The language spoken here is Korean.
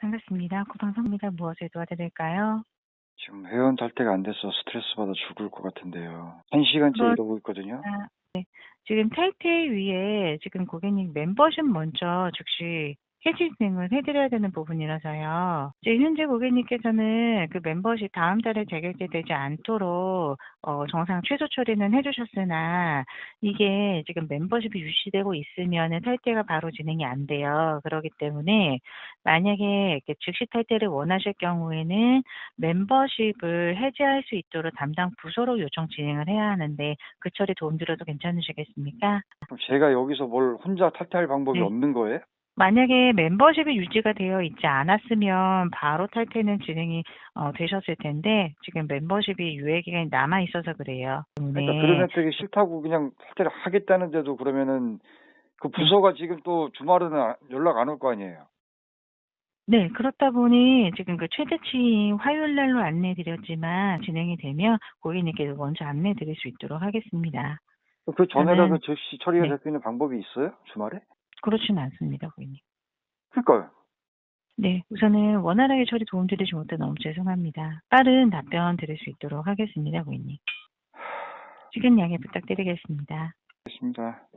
반갑습니다. 구방성입니다. 무엇을 도와드릴까요? 지금 회원 탈퇴가 안 돼서 스트레스 받아 죽을 것 같은데요. 한 시간째 그거- 이러고 있거든요. 아, 네. 지금 탈퇴 위에 지금 고객님 멤버십 먼저 즉시 해지 진행을 해드려야 되는 부분이라서요. 이제 현재 고객님께서는 그 멤버십 다음 달에 재결제되지 않도록 어, 정상 취소 처리는 해주셨으나 이게 지금 멤버십이 유지되고 있으면 탈퇴가 바로 진행이 안 돼요. 그렇기 때문에 만약에 이렇게 즉시 탈퇴를 원하실 경우에는 멤버십을 해지할 수 있도록 담당 부서로 요청 진행을 해야 하는데 그 처리 도움드려도 괜찮으시겠습니까? 제가 여기서 뭘 혼자 탈퇴할 방법이 네. 없는 거예요? 만약에 멤버십이 유지가 되어 있지 않았으면 바로 탈퇴는 진행이 어, 되셨을 텐데 지금 멤버십이 유예 기간이 남아 있어서 그래요. 그러니까 때문에 그러면 되게 싫다고 그냥 탈퇴를 하겠다는데도 그러면은 그 부서가 지금 또 주말에는 아- 연락 안 올 거 아니에요. 네, 그렇다 보니 지금 그 최대치 화요일 날로 안내해 드렸지만 진행이 되면 고객님께 먼저 안내해 드릴 수 있도록 하겠습니다. 그 전에라도 저는- 즉시 처리가 네. 될수 있는 방법이 있어요? 주말에? 그렇지는 않습니다, 고객님. 그러니까요. 네, 우선은 원활하게 처리 도움드리지 못해 너무 죄송합니다. 빠른 답변 드릴 수 있도록 하겠습니다, 고객님. 시간 양해 부탁드리겠습니다. 알겠습니다.